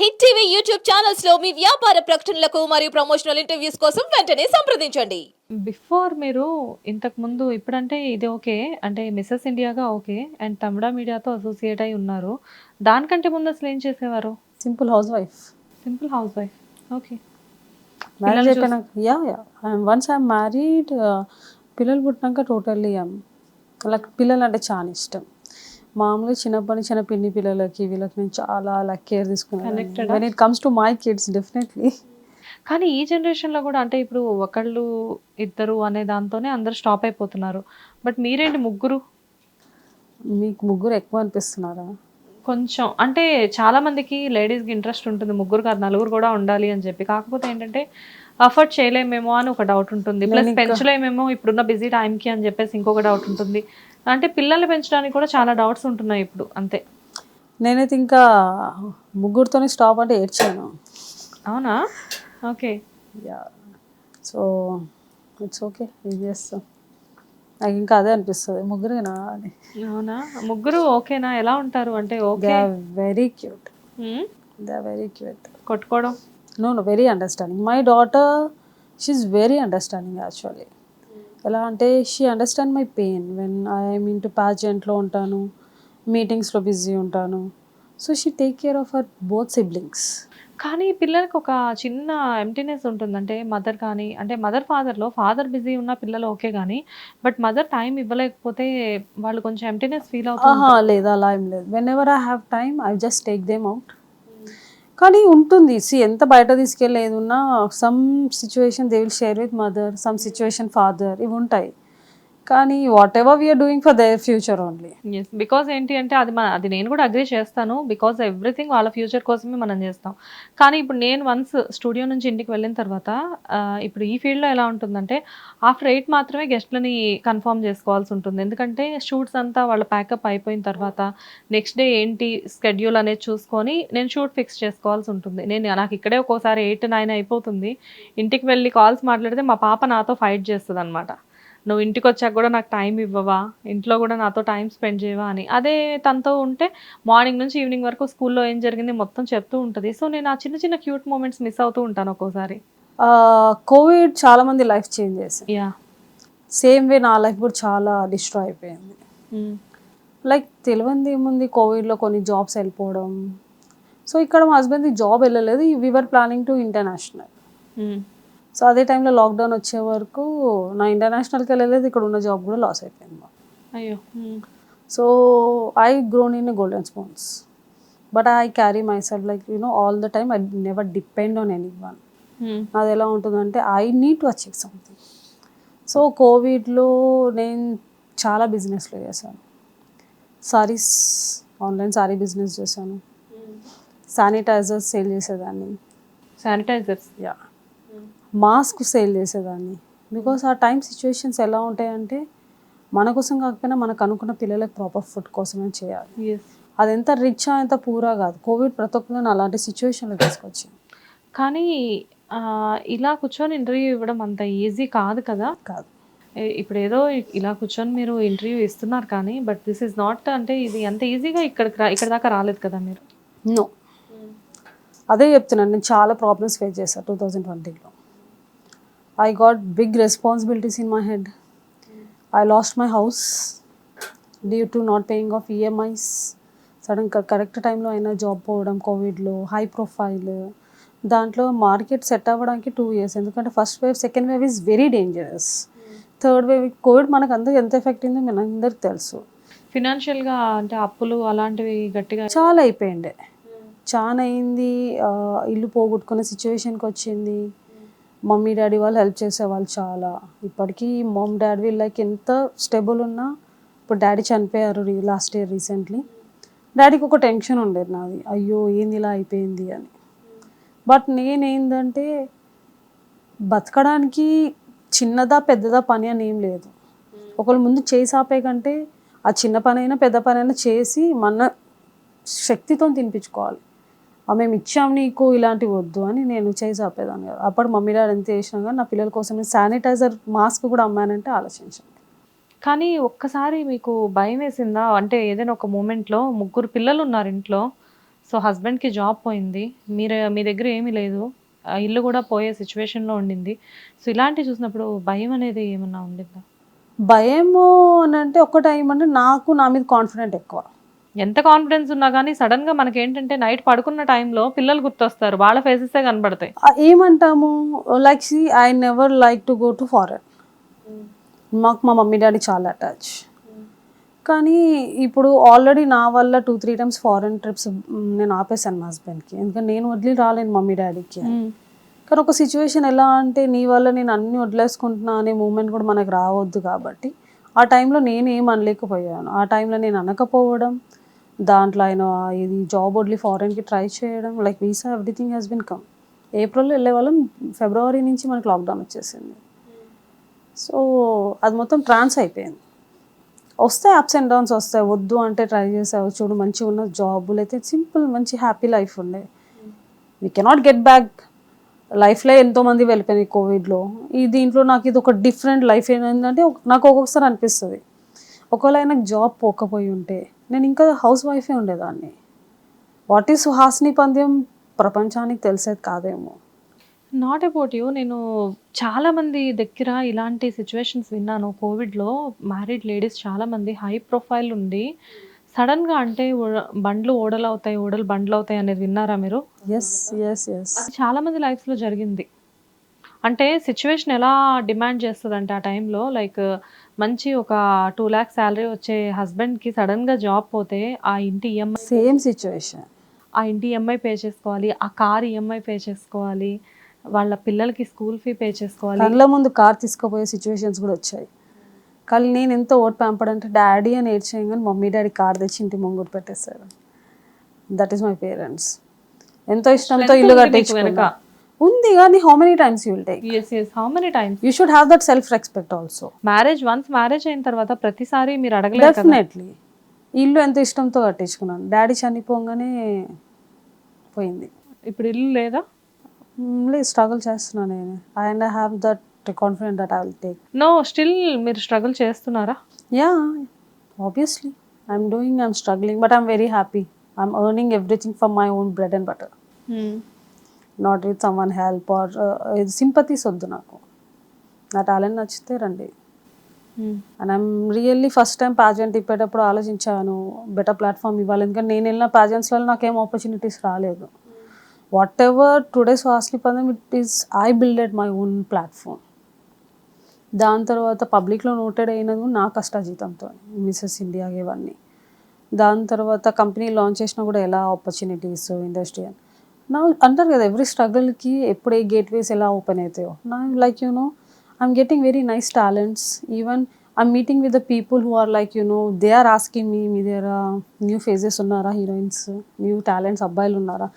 Hit TV YouTube ఛానల్స్లో మీ వ్యాపార ప్రకటనలకు మరియు ప్రమోషనల్ ఇంటర్వ్యూస్ కోసం వెంటనే సంప్రదించండి. బిఫోర్ మీరు ఇంతకు ముందు ఇప్పుడంటే ఇది ఓకే అంటే మిస్సెస్ ఇండియాగా ఓకే అండ్ తమిళ మీడియాతో అసోసియేట్ అయి ఉన్నారు. దానికంటే ముందు అసలు ఏం చేసేవారు? Simple housewife simple housewife okay marriage అయిపోయినాక yeah yeah once I'm married పిల్లలు పుట్టినాక టోటల్లీ లైక్ పిల్లలు అంటే చాలా ఇష్టం. మామూలుగా చిన్నప్పటి నుంచి చిన్న పిన్ని పిల్లలకి వీళ్ళకి నేను చాలా లైక్ కేర్ తీసుకున్నాను. When it comes to my kids definitely కానీ ఈ జనరేషన్లో కూడా అంటే ఇప్పుడు ఒకళ్ళు ఇద్దరు అనే దాంతోనే అందరు స్టాప్ అయిపోతున్నారు. బట్ మీరేంటి ముగ్గురు? మీకు ముగ్గురు ఎక్కువ అనిపిస్తున్నారా? కొంచెం. అంటే చాలా మందికి లేడీస్కి ఇంట్రెస్ట్ ఉంటుంది. ముగ్గురు కాదు నలుగురు కూడా ఉండాలి అని చెప్పి. కాకపోతే ఏంటంటే అఫోర్డ్ చేయలేమేమో అని ఒక డౌట్ ఉంటుంది. ప్లస్ పెంచలేమేమో ఇప్పుడున్న బిజీ టైంకి అని చెప్పేసి ఇంకొక డౌట్ ఉంటుంది. అంటే పిల్లల్ని పెంచడానికి కూడా చాలా డౌట్స్ ఉంటున్నాయి ఇప్పుడు అంతే. నేనైతే ఇంకా ముగ్గురుతోనే స్టాప్ అంటే ఏడ్చాను. అవునా? Okay. Yeah so it's okay ఏం చేస్తాం. నాకు ఇంకా అదే అనిపిస్తుంది. ముగ్గురేనా అని. అవునా? ముగ్గురు ఓకేనా? ఎలా ఉంటారు? అంటే okay. Very cute they very cute కొట్టుకోవడం. No no very understanding my daughter she very understanding actually ఎలా అంటే she understand my pain when I'm in to ప్యాజెంట్లో ఉంటాను మీటింగ్స్లో బిజీ ఉంటాను. So she take care of her both siblings కానీ పిల్లలకి ఒక చిన్న ఎంటీనెస్ ఉంటుంది అంటే మదర్ కానీ అంటే మదర్ ఫాదర్లో ఫాదర్ బిజీ ఉన్న పిల్లలు ఓకే కానీ బట్ మదర్ టైం ఇవ్వలేకపోతే వాళ్ళు కొంచెం ఎంటీనెస్ ఫీల్ అవుతుంది ఆహా లేదు అలా ఏం లేదు. Whenever I have time I just take them out కానీ ఉంటుంది. సి ఎంత బయట తీసుకెళ్ళేది ఉన్నా some situation they will share with mother some situation father ఇవి ఉంటాయి. కానీ whatever we're doing for their future only yes because ఏంటి అంటే అది మన అది నేను కూడా అగ్రీ చేస్తాను బికాజ్ ఎవ్రీథింగ్ వాళ్ళ ఫ్యూచర్ కోసమే మనం చేస్తాం. కానీ ఇప్పుడు నేను వన్స్ స్టూడియో నుంచి ఇంటికి వెళ్ళిన తర్వాత ఇప్పుడు ఈ ఫీల్డ్లో ఎలా ఉంటుందంటే ఆఫ్టర్ ఎయిట్ మాత్రమే గెస్ట్లని కన్ఫర్మ్ చేసుకోవాల్సి ఉంటుంది. ఎందుకంటే షూట్స్ అంతా వాళ్ళ ప్యాకప్ అయిపోయిన తర్వాత నెక్స్ట్ డే ఏంటి స్కెడ్యూల్ అనేది చూసుకొని నేను షూట్ ఫిక్స్ చేసుకోవాల్సి ఉంటుంది. నేను నాకు ఇక్కడే ఒక్కోసారి ఎయిట్ నైన్ అయిపోతుంది. ఇంటికి వెళ్ళి కాల్స్ మాట్లాడితే మా పాప నాతో ఫైట్ చేస్తుంది అనమాట నువ్వు ఇంటికి వచ్చాక కూడా నాకు టైం ఇవ్వవా? ఇంట్లో కూడా నాతో టైం స్పెండ్ చేయవా? అని. అదే తనతో ఉంటే మార్నింగ్ నుంచి ఈవినింగ్ వరకు స్కూల్లో ఏం జరిగింది మొత్తం చెప్తూ ఉంటుంది. సో నేను ఆ చిన్న చిన్న క్యూట్ మూమెంట్స్ మిస్ అవుతూ ఉంటాను ఒక్కోసారి. కోవిడ్ చాలా మంది లైఫ్ చేంజ్ చేసింది. యా. సేమ్ వే నా లైఫ్ కూడా చాలా డిస్ట్రాయ్ అయిపోయింది. లైక్ తెలియంది ఏముంది కోవిడ్లో కొన్ని జాబ్స్ వెళ్ళిపోవడం. సో ఇక్కడ మా హస్బెండ్ జాబ్ వెళ్ళలేదు. We're planning to international. So అదే టైంలో లాక్డౌన్ వచ్చే వరకు నా ఇంటర్నేషనల్కి వెళ్ళలేదు ఇక్కడ ఉన్న జాబ్ కూడా లాస్ అయిపోయింది అయ్యో so I grown in golden spoons. But I carry myself like you know all the time I never depend on anyone అది ఎలా ఉంటుందంటే I need to achieve something. So కోవిడ్లో నేను చాలా బిజినెస్లో చేశాను. సారీస్ ఆన్లైన్ సారీ బిజినెస్ చేశాను. శానిటైజర్స్ సేల్ చేసేదాన్ని. శానిటైజర్స్? యా. మాస్క్ సేల్ చేసేదాన్ని. బికాస్ ఆ టైం సిచ్యువేషన్స్ ఎలా ఉంటాయంటే మన కోసం కాకపోయినా మనకు అనుకున్న పిల్లలకు ప్రాపర్ ఫుడ్ కోసమే చేయాలి. అది ఎంత రిచా ఎంత పూరా కాదు. కోవిడ్ ప్రతి ఒక్కరిని అలాంటి సిచ్యువేషన్లో తీసుకొచ్చింది. కానీ ఇలా కూర్చొని ఇంటర్వ్యూ ఇవ్వడం అంత ఈజీ కాదు కదా? కాదు. ఇప్పుడు ఏదో ఇలా కూర్చొని మీరు ఇంటర్వ్యూ ఇస్తున్నారు కానీ బట్ దిస్ ఇస్ నాట్ అంటే ఇది అంత ఈజీగా ఇక్కడికి రా ఇక్కడ దాకా రాలేదు కదా మీరు? నో. అదే చెప్తున్నాను నేను చాలా ప్రాబ్లమ్స్ ఫేస్ చేశాను టూ థౌజండ్ ట్వంటీలో. I got big responsibilities in my head I lost my house due to not paying off EMIs sudden correct టైంలో అయినా జాబ్ పోవడం కోవిడ్లో హై ప్రొఫైల్ దాంట్లో మార్కెట్ సెట్ అవ్వడానికి టూ ఇయర్స్ ఎందుకంటే first wave second wave is very dangerous third wave Covid మనకు అందరికి ఎంత ఎఫెక్ట్ అయిందో మన అందరికి తెలుసు. ఫినాన్షియల్గా అంటే అప్పులు అలాంటివి గట్టిగా చాలా అయిపోయిండే. చాలా అయింది. ఇల్లు పోగొట్టుకునే సిచ్యువేషన్కి వచ్చింది. మమ్మీ డాడీ వాళ్ళు హెల్ప్ చేసేవాళ్ళు చాలా. ఇప్పటికీ మమ్ డాడీ వీళ్ళకి ఎంత స్టెబుల్ ఉన్నా ఇప్పుడు డాడీ చనిపోయారు లాస్ట్ ఇయర్ రీసెంట్లీ. డాడీకి ఒక టెన్షన్ ఉండేది నాది. అయ్యో ఏంది ఇలా అయిపోయింది అని. బట్ నేనేందంటే బతకడానికి చిన్నదా పెద్దదా పని అని ఏం లేదు. ఒకళ్ళు ముందు చేసి ఆపే కంటే ఆ చిన్న పనైనా పెద్ద పనైనా చేసి మన శక్తితో తినిపించుకోవాలి. మేము ఇచ్చాం నీకు ఇలాంటివి వద్దు అని నేను చేసి ఆపేదాన్ని కదా అప్పుడు మమ్మీ డాడీ ఎంత చేసినా కానీ నా పిల్లల కోసం నేను శానిటైజర్ మాస్క్ కూడా అమ్మానంటే ఆలోచించండి కానీ ఒక్కసారి మీకు భయం వేసిందా? అంటే ఏదైనా ఒక మూమెంట్లో ముగ్గురు పిల్లలు ఉన్నారు ఇంట్లో సో హస్బెండ్కి జాబ్ పోయింది మీరు మీ దగ్గర ఏమీ లేదు ఇల్లు కూడా పోయే సిచ్యువేషన్లో ఉండింది. సో ఇలాంటివి చూసినప్పుడు భయం అనేది ఏమన్నా ఉండిందా? భయము అని అంటే ఒక టైం అంటే నాకు నా మీద కాన్ఫిడెంట్ ఎక్కువ. ఎంత కాన్ఫిడెన్స్ ఉన్నా కానీ సడన్గా మనకి ఏంటంటే నైట్ పడుకున్న టైంలో పిల్లలు గుర్తొస్తారు. వాళ్ళ ఫేసెసే కనబడతాయి. ఏమంటాము? Like see I never like to go to foreign మాకు మా మమ్మీ డాడీ చాలా అటాచ్ కానీ ఇప్పుడు ఆల్రెడీ నా వల్ల two three times foreign trips నేను ఆపేశాను మా హస్బెండ్కి ఎందుకంటే నేను వదిలి రాలేను మమ్మీ డాడీకి. కానీ ఒక సిచ్యువేషన్ ఎలా అంటే నీ వల్ల నేను అన్ని వదిలేసుకుంటున్నా అనే మూమెంట్ కూడా మనకు రావద్దు కాబట్టి ఆ టైంలో నేను ఏం అనలేకపోయాను. ఆ టైంలో నేను అనకపోవడం దాంట్లో ఆయన ఇది జాబ్ వదిలి ఫారెన్కి ట్రై చేయడం like visa everything has been come ఏప్రిల్లో వెళ్ళే వాళ్ళం ఫిబ్రవరి నుంచి మనకి లాక్డౌన్ వచ్చేసింది. సో అది మొత్తం ట్రాన్స్ అయిపోయింది. వస్తాయి అప్స్ అండ్ డౌన్స్ వస్తాయి. వద్దు అంటే ట్రై చేసావు చూడు మంచిగా ఉన్న జాబులు అయితే సింపుల్ మంచి హ్యాపీ లైఫ్ ఉండే. వీ కెనాట్ గెట్ బ్యాక్ లైఫ్లో ఎంతోమంది వెళ్ళిపోయినాయి కోవిడ్లో ఈ దీంట్లో నాకు ఇది ఒక డిఫరెంట్ లైఫ్ ఏంటంటే నాకు ఒక్కొక్కసారి అనిపిస్తుంది. ఒకవేళ ఆయనకు జాబ్ పోకపోయి ఉంటే నేను ఇంకా హౌస్ వైఫే ఉండేదాన్ని. వాట్ ఈస్ సుహాసిని పంద్యం ప్రపంచానికి తెలిసేది కాదేమో. నాట్ అబౌట్ యూ నేను చాలా మంది దగ్గర ఇలాంటి సిచ్యువేషన్స్ విన్నాను. కోవిడ్లో మ్యారీడ్ లేడీస్ చాలా మంది హై ప్రొఫైల్ ఉండి సడన్గా అంటే బండ్లు ఓడలు అవుతాయి ఓడలు బండ్లు అవుతాయి అనేది విన్నారా మీరు? ఎస్ ఎస్ ఎస్ అది చాలా మంది లైఫ్లో జరిగింది. అంటే సిచ్యువేషన్ ఎలా డిమాండ్ చేస్తుంది అంటే ఆ టైంలో లైక్ మంచి ఒక టూ ల్యాక్స్ శాలరీ వచ్చే husband కి సడన్గా జాబ్ పోతే ఆ ఇంటి ఈఎంఐ సేమ్ సిచ్యువేషన్ ఆ ఇంటి ఈఎంఐ పే చేసుకోవాలి ఆ కార్ ఈఎంఐ పే చేసుకోవాలి వాళ్ళ పిల్లలకి స్కూల్ ఫీ పే చేసుకోవాలి. కళ్ళ ముందు కార్ తీసుకుపోయే సిచ్యువేషన్స్ కూడా వచ్చాయి. కానీ నేను ఎంత ఓట్ పంపడంటే డాడీ అని ఏడ్చేయగానే మమ్మీ డాడీ కార్ తెచ్చి ఇంటి ముంగురు పెట్టేశారు. దట్ ఈస్ మై పేరెంట్స్ ఎంతో ఇష్టంతో ఇల్లు వెనక. ఉంది కానీ how many times you will take yes yes how many times you should have that self respect also marriage once marriage అయిన తర్వాత ప్రతిసారి మీరు అడగలేదు డెఫినెట్లీ ఇల్లు ఎంత ఇష్టంతో కట్టించుకున్నాను. డాడీ చనిపోగానే పోయింది. ఇప్పుడు ఇల్లు లేదా? మ్, లేదు స్ట్రగుల్ చేస్తున్నాను నేను. And I have that confident that I will take no still మీరు స్ట్రగుల్ చేస్తున్నారా? Yeah, obviously. I'm doing, I'm struggling, but I'm very happy. I'm earning everything from my own bread and butter, not with someone help or uh, sympathies వద్దు నాకు. నా talent నచ్చితే రండి. And I'm really first time pageant తిప్పేటప్పుడు ఆలోచించాను better platform ఇవ్వాలి. ఎందుకంటే నేను వెళ్ళిన పాజెంట్స్లో నాకేం ఆపర్చునిటీస్ రాలేదు. వాట్ ఎవర్ టుడేస్ వాస్లీ పదం it is I builded my own platform దాని తర్వాత పబ్లిక్లో నోటెడ్ అయినది నా కష్టాజీతంతో మిసెస్ ఇండియా ఇవన్నీ. దాని తర్వాత కంపెనీ లాంచ్ చేసినా కూడా ఎలా ఆపర్చునిటీస్ ఇండస్ట్రీ అని. నా అంటారు కదా ఎవ్రీ స్ట్రగుల్కి ఎప్పుడే గేట్వేస్ ఎలా ఓపెన్ అవుతాయో. నా like you know I'm getting very nice talents even I'm meeting with the people who are like you know they are asking me మీ దగ్గర న్యూ ఫేజెస్ ఉన్నారా హీరోయిన్స్ న్యూ టాలెంట్స్ అబ్బాయిలు ఉన్నారా?